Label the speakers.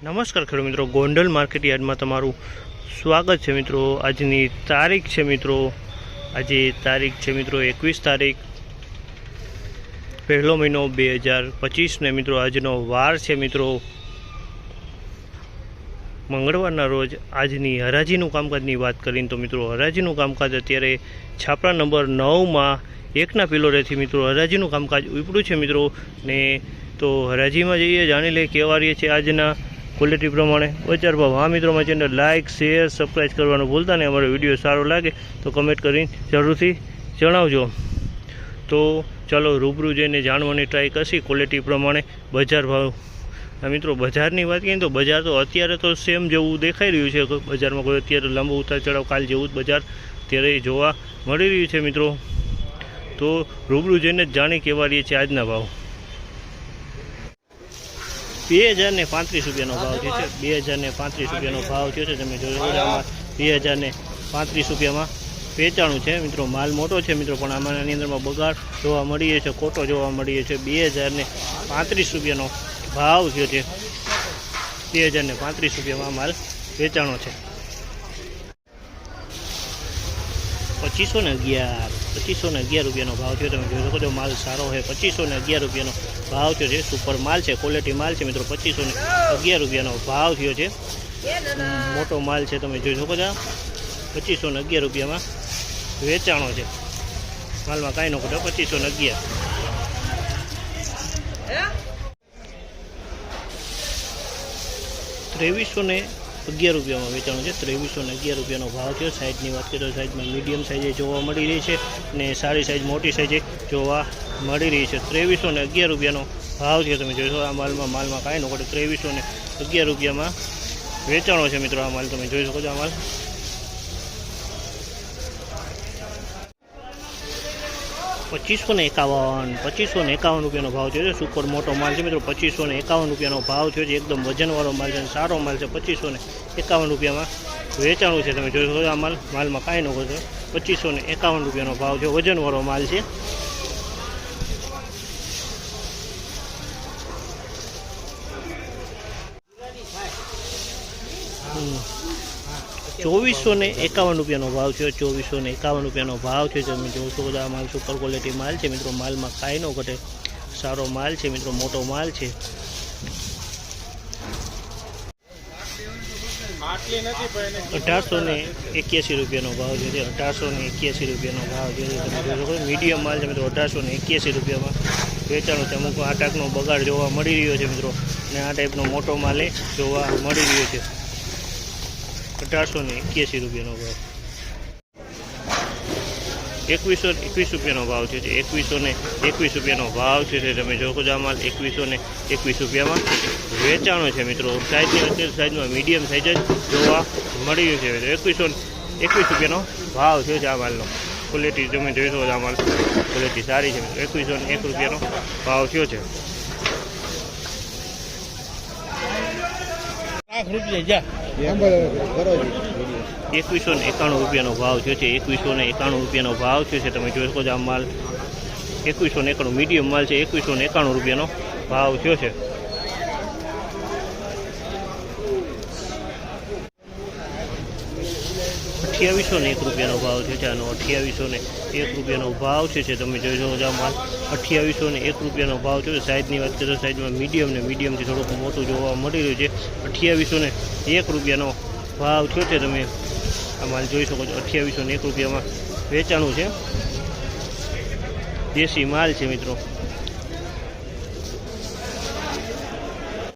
Speaker 1: નમસ્કાર ખેડૂત મિત્રો, ગોંડલ માર્કેટ યાર્ડમાં તમારું સ્વાગત છે મિત્રો. આજની તારીખ છે મિત્રો. આજે તારીખ છે મિત્રો એકવીસ તારીખ. પહેલો મહિનો બે હજાર પચીસને મિત્રો આજનો વાર છે મિત્રો. મંગળવારના રોજ આજની હરાજીનું કામકાજની વાત કરીને તો મિત્રો, હરાજીનું કામકાજ અત્યારે છાપરા નંબર નવમાં એકના પિલોરેથી મિત્રો હરાજીનું કામકાજ ઉપડ્યું છે મિત્રો. ને તો હરાજીમાં જઈએ, જાણી લઈએ કેવા રહીએ છે આજના ક્વોલિટી પ્રમાણે. બજાર ભાવ હા મિત્રો મારી ચેનલ લાઇક શેર સબસ્ક્રાઈબ કરવાનું ભૂલતા નહીં. અમારો વીડિયો સારો લાગે તો કમેન્ટ કરીને જરૂરથી જણાવજો. તો ચાલો રૂબરૂ જઈને જાણવાની ટ્રાય કરશી ક્વોલિટી પ્રમાણે બજાર ભાવ. આ મિત્રો, બજારની વાત કરીએ તો બજાર તો અત્યારે તો સેમ જેવું દેખાઈ રહ્યું છે. બજારમાં કોઈ અત્યારે લાંબો ઉતાર ચઢાવ, કાલ જેવું જ બજાર અત્યારે જોવા મળી રહ્યું છે મિત્રો. તો રૂબરૂ જઈને જાણી કહેવા રહીએ છીએ આજના ભાવ. બે હજાર ને પાંત્રીસ રૂપિયાનો ભાવ થયો છે. બે હજાર ને પાંત્રીસ રૂપિયાનો ભાવ થયો છે. તમે જોઈ આમાં બે હજાર ને પાંત્રીસ રૂપિયામાં વેચાણું છે. મિત્રો માલ મોટો છે મિત્રો પણ આમાંની અંદરમાં બગાડ જોવા મળીએ છે ખોટો જોવા મળીએ છે. બે હજાર ને પાંત્રીસ રૂપિયાનો ભાવ થયો છે. બે હજાર ને પાંત્રીસ રૂપિયામાં માલ વેચાણો છે. પચીસો ને અગિયાર. પચીસો ને અગિયાર રૂપિયાનો ભાવ થયો. તમે જોઈ શકો છો, માલ સારો છે. પચીસો ને અગિયાર રૂપિયાનો ભાવ થયો છે. સુપર માલ છે ક્વોલિટી માલ છે, મિત્રો. પચીસો ને અગિયાર રૂપિયાનો ભાવ થયો છે. મોટો માલ છે, તમે જોઈ શકો છો. પચીસો ને અગિયાર રૂપિયામાં વેચાણો છે. માલમાં કાંઈ ન ખોટો, પચીસો ને અગિયાર. ત્રેવીસો ને અગિયાર રૂપિયામાં વેચાણું છે. ત્રેવીસો ને અગિયાર રૂપિયાનો ભાવ છે સાઇઝની વાત કરીએ તો સાઇઝમાં મીડિયમ સાઇઝે જોવા મળી રહી છે અને સારી સાઇઝ મોટી સાઇઝે જોવા મળી રહી છે. ત્રેવીસો ને અગિયાર રૂપિયાનો ભાવ છે. તમે જોઈશો આ માલમાં માલમાં કાંઈ ન ઘટે ત્રેવીસો ને અગિયાર રૂપિયામાં વેચાણો છે મિત્રો આ માલ. તમે જોઈ શકો છો આ માલ. પચીસો ને એકાવન, પચીસો ને એકાવન રૂપિયાનો ભાવ થયો છે. સુપર મોટો માલ છે મિત્રો, પચીસો ને એકાવન રૂપિયાનો ભાવ થયો છે. એકદમ વજનવાળો માલ છે સારો માલ છે, પચીસો ને એકાવન રૂપિયામાં વેચાણું છે. તમે જોઈ શકો આ માલ, માલમાં કાંઈ ન ઘટે પચીસો ને એકાવન રૂપિયાનો ભાવ છે વજનવાળો માલ છે. હમ. ચોવીસો ને એકાવન રૂપિયાનો ભાવ છે ચોવીસો ને એકાવન રૂપિયાનો ભાવ છે તમે જોશો બધા માલ સુપર ક્વોલિટી માલ છે મિત્રો. માલમાં કાંઈ ન ઘટે. સારો માલ છે મિત્રો, મોટો માલ છે. અઢારસો ને એક્યાસી રૂપિયાનો ભાવ છે. અઢારસો ને એક્યાસી રૂપિયાનો ભાવ છે. મીડિયમ માલ છે મિત્રો. અઢારસો ને એક્યાસી રૂપિયામાં વેચાણો છે. અમુક આ ટાઈપનો બગાડ જોવા મળી રહ્યો છે મિત્રો. અને આ ટાઈપનો મોટો માલ જોવા મળી રહ્યો છે. અઢારસો ને એક્યાસી રૂપિયાનો ભાવ. એકવીસો, એકવીસ રૂપિયાનો ભાવ છે જે એકવીસો ને એકવીસ રૂપિયાનો ભાવ છે જે તમે જોકો છો માલ એકવીસો ને એકવીસ રૂપિયામાં વેચાણો છે મિત્રો. સાઇઝની અત્યારે સાઇઝમાં મીડિયમ સાઇઝ જ જોવા મળી રહ્યું છે. મિત્રો એકવીસો એકવીસ રૂપિયાનો ભાવ છે આ માલનો. ક્વોલિટી તમે જોઈ શકો આ માલ. ક્વોલિટી સારી છે મિત્રો. એકવીસો ને એક રૂપિયાનો ભાવ થયો છે.
Speaker 2: લાખ
Speaker 1: એકવીસો ને એકાણું રૂપિયાનો ભાવ થયો છે. એકવીસો ને એકાણું રૂપિયાનો ભાવ થયો છે. તમે જોઈ શકો છો, આ માલ એકવીસો ને એકાણું મીડિયમ માલ છે. એકવીસો ને એકાણું રૂપિયાનો ભાવ થયો છે. અઠ્યાવીસો ને એક રૂપિયાનો ભાવ છે. આનો અઠ્યાવીસો ને એક રૂપિયાનો ભાવ છે તમે જોઈ શકો છો. માલ અઠ્યાવીસો ને એક રૂપિયાનો ભાવ છે. સાઇઝની વાત કરીએ તો સાઇઝમાં મીડિયમ ને મીડિયમથી થોડુંક મોટું જોવા મળી રહ્યું છે. અઠ્યાવીસો ને એક રૂપિયાનો ભાવ છે છે. તમે આ માલ જોઈ શકો છો. અઠ્યાવીસો ને એક રૂપિયામાં વેચાણું છે. દેશી માલ છે મિત્રો.